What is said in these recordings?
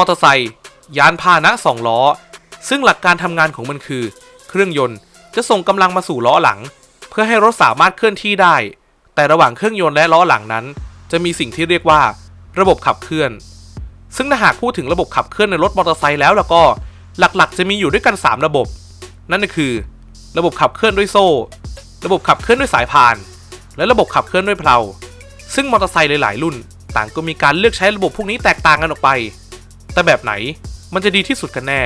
อเตอร์ไซค์ยานพาหนะสองล้อ ซึ่งหลักการทำงานของมันคือ เครื่องยนต์จะส่งกำลังมาสู่ล้อหลัง เพื่อให้รถสามารถเคลื่อนที่ได้ แต่ระหว่างเครื่องยนต์และล้อหลังนั้น จะมีสิ่งที่เรียกว่า ระบบขับเคลื่อน ซึ่งถ้าหากพูดถึงระบบขับเคลื่อนในรถมอเตอร์ไซค์แล้วแล้วก็หลักๆ จะมีอยู่ด้วยกัน 3 ระบบ นั่นก็คือ ระบบขับเคลื่อนด้วยโซ่ ระบบขับเคลื่อนด้วยสายพาน และระบบขับเคลื่อนด้วยเพลาซึ่งมอเตอร์ไซค์หลายๆรุ่น ต่างก็มีการเลือกใช้ระบบพวกนี้แตกต่างกันออกไป แต่แบบไหนมันจะดีที่สุดกันแน่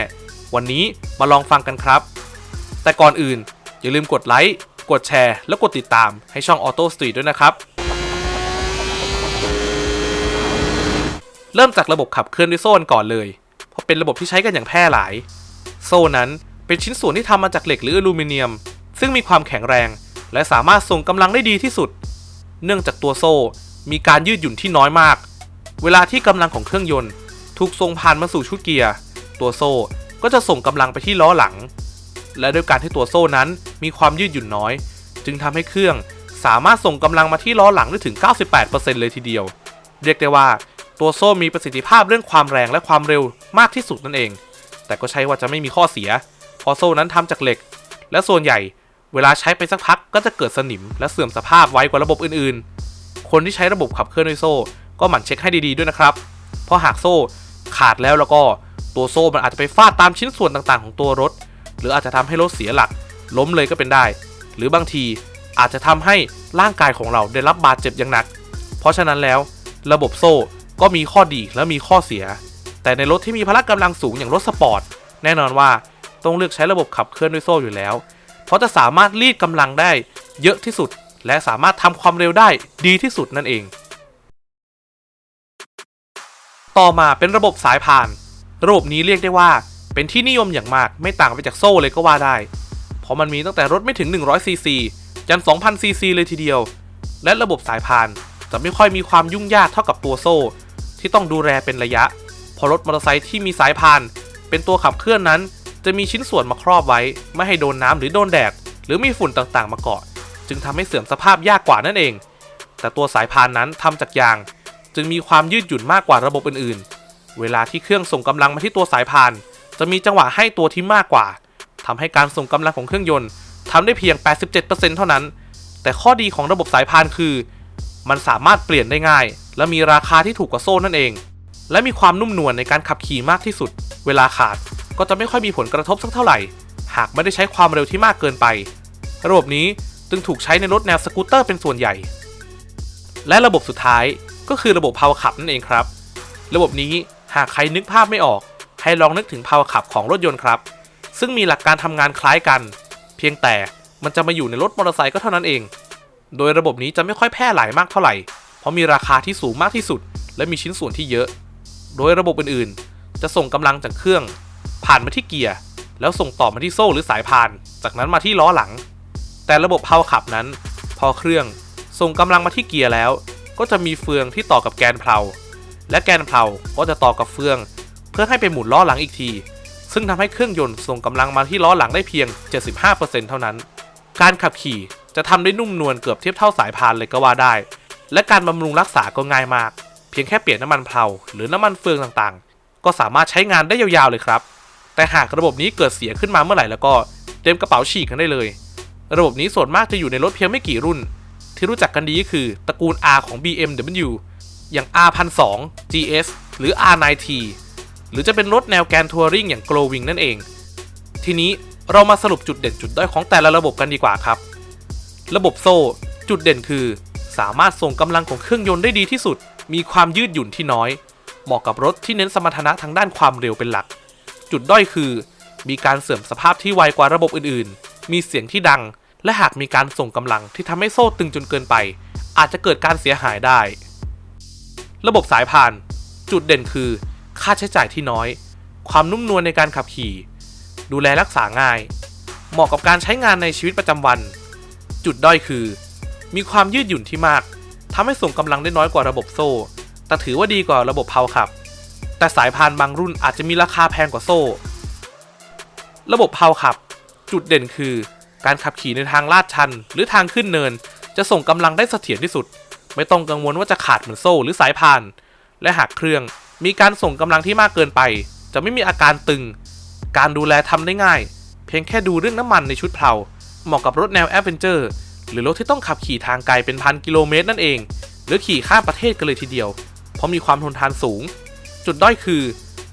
วันนี้มาลองฟังกันครับ แต่ก่อนอื่นอย่าลืมกดไลค์กดแชร์และกดติดตามให้ช่อง Auto Street ด้วยนะครับ เริ่มจากระบบขับเคลื่อนด้วยโซ่กันก่อนเลย เพราะเป็นระบบที่ใช้กันอย่างแพร่หลาย โซ่นั้นเป็นชิ้นส่วนที่ทำมาจากเหล็กหรืออลูมิเนียม ซึ่งมีความแข็งแรง และสามารถส่งกำลังได้ดีที่สุด เนื่องจากตัวโซ่มีการยืดหยุ่นที่น้อยมาก เวลาที่กำลังของเครื่องยนต์ ถูกส่งผ่านมาสู่ชุดเกียร์ ตัวโซ่ก็จะส่งกำลังไปที่ล้อหลัง และด้วยการที่ตัวโซ่นั้นมีความยืดหยุ่นน้อย จึงทำให้เครื่องสามารถส่งกำลังมาที่ล้อหลังได้ถึง 98%เลยทีเดียว เรียกได้ว่าตัวโซ่มีประสิทธิภาพเรื่องความแรงและความเร็วมากที่สุดนั่นเอง แต่ก็ใช่ว่าจะไม่มีข้อเสีย เพราะโซ่นั้นทำจากเหล็ก และส่วนใหญ่เวลาใช้ไปสักพักก็จะเกิดสนิมและเสื่อมสภาพไวกว่าระบบอื่นๆ คนที่ใช้ระบบขับเคลื่อนด้วยโซ่ ก็หมั่นเช็คให้ดีๆด้วยนะครับ เพราะหากโซ่ ขาดแล้วแล้วก็ตัวโซ่มันอาจจะไปฟาดตามชิ้นส่วนต่างๆ ของตัวรถ หรืออาจจะทำให้รถเสียหลัก ล้มเลยก็เป็นได้ หรือบางทีอาจจะทำให้ร่างกายของเราได้รับบาดเจ็บอย่างหนัก เพราะฉะนั้นแล้ว ระบบโซ่ก็มีข้อดีและมีข้อเสีย แต่ในรถที่มีพละกำลังสูงอย่างรถสปอร์ตแน่นอนว่าต้องเลือกใช้ระบบขับเคลื่อนด้วยโซ่อยู่แล้ว เพราะจะสามารถรีดกำลังได้เยอะที่สุด และสามารถทำความเร็วได้ดีที่สุดนั่นเอง ต่อมาเป็นระบบสายพาน ระบบนี้เรียกได้ว่า เป็นที่นิยมอย่างมากไม่ต่างไปจากโซ่เลยก็ว่าได้ เพราะมันมีตั้งแต่รถไม่ถึง 100 ซีซียัน2,000 ซีซีเลยทีเดียว และระบบสายพานจะไม่ค่อยมีความยุ่งยากเท่ากับตัวโซ่ ที่ต้องดูแลเป็นระยะเพราะรถมอเตอร์ไซค์ที่มีสายพาน เป็นตัวขับเคลื่อนนั้น จะมีชิ้นส่วนมาครอบไว้ ไม่ให้โดนน้ำหรือโดนแดด หรือมีฝุ่นต่างๆ มาเกาะ จึงทำให้เสื่อมสภาพยากกว่านั่นเอง แต่ตัวสายพานนั้นทำจากยาง จึงมีความยืดหยุ่นมากกว่าระบบอื่นๆ เวลาที่เครื่องส่งกำลังมาที่ตัวสายพาน จะมีจังหวะให้ตัวที่มากกว่าทำให้การส่งกำลังของเครื่องยนต์ทำได้เพียง 87%เท่านั้น แต่ข้อดีของระบบสายพานคือ มันสามารถเปลี่ยนได้ง่าย และมีราคาที่ถูกกว่าโซ่นั่นเอง และมีความนุ่มนวลในการขับขี่มากที่สุด เวลาขาดก็จะไม่ค่อยมีผลกระทบสักเท่าไหร่ หากไม่ได้ใช้ความเร็วที่มากเกินไป ระบบนี้จึงถูกใช้ในรถแนวสกูตเตอร์เป็นส่วนใหญ่ และระบบสุดท้าย ก็คือระบบ Power Club นั่นเองครับ ระบบนี้หากใครนึกภาพไม่ออก ให้ลองนึกถึง Power Club ของรถยนต์ครับ ซึ่งมีหลักการทำงานคล้ายกัน เพียงแต่มันจะมาอยู่ในรถมอเตอร์ไซค์ก็เท่านั้นเอง โดยระบบนี้จะไม่ค่อยแพร่หลายมากเท่าไหร่ เพราะมีราคาที่สูงมากที่สุด และมีชิ้นส่วนที่เยอะ โดยระบบอื่นๆ จะส่งกำลังจากเครื่อง ผ่านมาที่เกียร์ แล้วส่งต่อมาที่โซ่หรือสายพาน จากนั้นมาที่ล้อหลัง แต่ระบบ Power Club นั้น พอเครื่องส่งกำลังมาที่เกียร์แล้ว ก็จะมีเฟืองที่ต่อกับแกนเพลา และแกนเพลาก็จะต่อกับเฟือง เพื่อให้ไปหมุนล้อหลังอีกที ซึ่งทำให้เครื่องยนต์ส่งกำลังมาที่ล้อหลังได้เพียง 75%เท่านั้น การขับขี่จะทำได้นุ่มนวลเกือบเทียบเท่าสายพานเลยก็ว่าได้ และการบำรุงรักษาก็ง่ายมาก เพียงแค่เปลี่ยนน้ำมันเพลาหรือน้ำมันเฟืองต่างๆ ก็สามารถใช้งานได้ยาวๆเลยครับ แต่หากระบบนี้เกิดเสียขึ้นมาเมื่อไหร่แล้วก็เตรียมกระเป๋าฉีกกันได้เลย ระบบนี้ส่วนมากจะอยู่ในรถเพียงไม่กี่รุ่น ที่รู้จักกันดีก็คือตระกูล R ของ BMW อย่าง R1002 GS หรือ R9T หรือจะเป็นรถแนวแกนทัวริงอย่าง Glowing นั่นเอง ทีนี้เรามาสรุปจุดเด่นจุดด้อยของแต่ละระบบกันดีกว่าครับ ระบบโซ่ จุดเด่นคือ สามารถส่งกำลังของเครื่องยนต์ได้ดีที่สุด มีความยืดหยุ่นที่น้อย เหมาะกับรถที่เน้นสมรรถนะทางด้านความเร็วเป็นหลัก จุดด้อยคือ มีการเสื่อมสภาพที่ไวกว่าระบบอื่นๆ มีเสียงที่ดัง และหากมีการส่งกำลังที่ทำให้โซ่ตึงจนเกินไป อาจจะเกิดการเสียหายได้ ระบบสายพาน จุดเด่นคือ ค่าใช้จ่ายที่น้อย ความนุ่มนวลในการขับขี่ ดูแลรักษาง่าย เหมาะกับการใช้งานในชีวิตประจำวัน จุดด้อยคือ มีความยืดหยุ่นที่มากทำให้ส่งกำลังได้น้อยกว่าระบบโซ่ แต่ถือว่าดีกว่าระบบเพาขับ แต่สายพานบางรุ่นอาจจะมีราคาแพงกว่าโซ่ ระบบเพาขับ จุดเด่นคือ การขับขี่ในทางลาดชัน หรือทางขึ้นเนิน จะส่งกำลังได้เสถียรที่สุด ไม่ต้องกังวลว่าจะขาดเหมือนโซ่หรือสายพาน และหากเครื่องมีการส่งกำลังที่มากเกินไป จะไม่มีอาการตึง การดูแลทำได้ง่าย เพียงแค่ดูเรื่องน้ำมันในชุดเพลาเหมาะกับรถแนวแอดเวนเจอร์หรือรถที่ต้องขับขี่ทางไกลเป็นพันกิโลเมตรนั่นเอง หรือขี่ข้ามประเทศกันเลยทีเดียว เพราะมีความทนทานสูง จุดด้อยคือ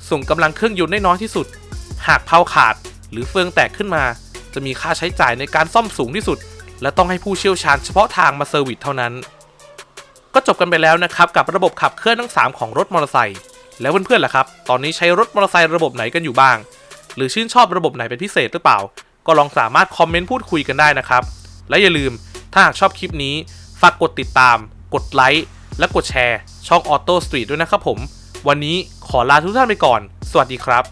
ส่งกำลังเครื่องยนต์ได้น้อยที่สุด หากเพลาขาดหรือเฟืองแตกขึ้นมา จะมีค่าใช้จ่ายในการซ่อมสูงที่สุด และต้องให้ผู้เชี่ยวชาญเฉพาะทางมาเซอร์วิสเท่านั้น ก็จบกันไปแล้วนะครับกับระบบขับเคลื่อนทั้ง 3 ของรถมอเตอร์ไซค์แล้วเพื่อนๆล่ะครับ ตอนนี้ใช้รถมอเตอร์ไซค์ระบบไหนกันอยู่บ้าง หรือชื่นชอบระบบไหนเป็นพิเศษหรือเปล่า ก็ลองสามารถคอมเมนต์พูดคุยกันได้นะครับ และอย่าลืมถ้าหากชอบคลิปนี้ฝากกดติดตาม กดไลค์และกดแชร์ ช่อง Auto Street ด้วยนะครับผม วันนี้ขอลาทุกท่านไปก่อน สวัสดีครับ